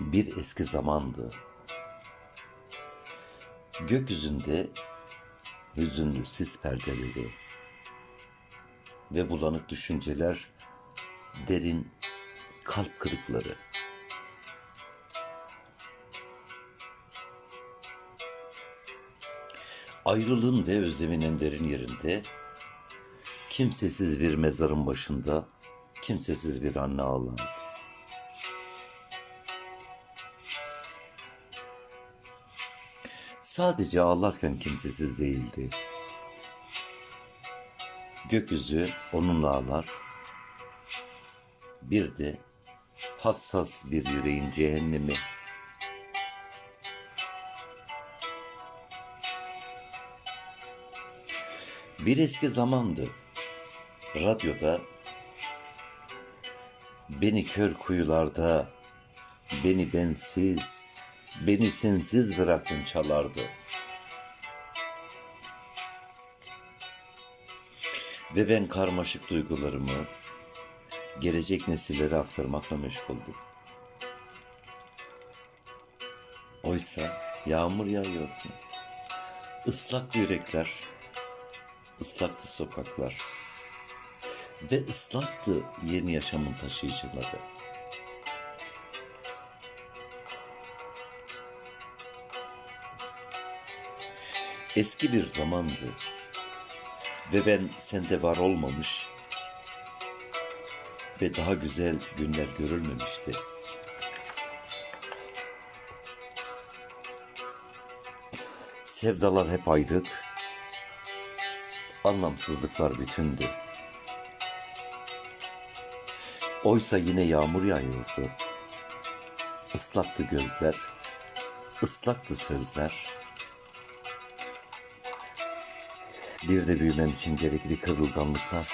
Bir eski zamandı. Gökyüzünde hüzünlü sis perdeleri ve bulanık düşünceler, derin kalp kırıkları. Ayrılığın ve özlemin en derin yerinde, kimsesiz bir mezarın başında, kimsesiz bir anne ağlardı. Sadece ağlarken kimsesiz değildi. Gökyüzü onunla ağlar. Bir de hassas bir yüreğin cehennemi. Bir eski zamandı. Radyoda beni kör kuyularda, beni bensiz, beni sensiz bıraktın çalardı. Ve ben karmaşık duygularımı gelecek nesillere aktarmakla meşguldüm. Oysa yağmur yağıyordu. Islak yürekler, ıslaktı sokaklar ve ıslaktı yeni yaşamın taşıyıcıları. Eski bir zamandı ve ben sende var olmamış ve daha güzel günler görülmemişti. Sevdalar hep ayrık, anlamsızlıklar bütündü. Oysa yine yağmur yağıyordu. Islaktı gözler, ıslaktı sözler. Bir de büyümem için gerekli kırılganlıklar.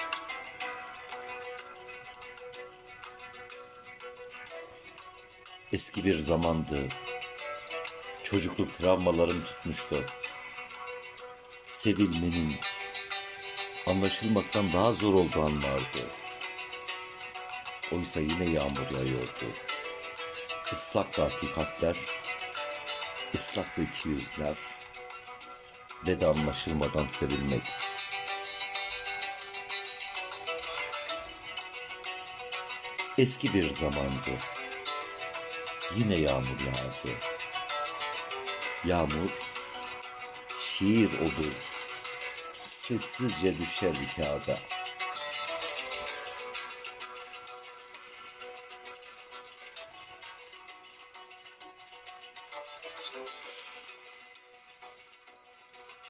Eski bir zamandı. Çocukluk travmalarım tutmuştu. Sevilmenin anlaşılmaktan daha zor olduğu anlardı. Oysa yine yağmur yağıyordu. Islaktı hakikatler, ıslaktı iki yüzler ve de anlaşılmadan sevilmek. Eski bir zamandı. Yine yağmur yağdı. Yağmur şiir olur. Sessizce düşerdi kağıda.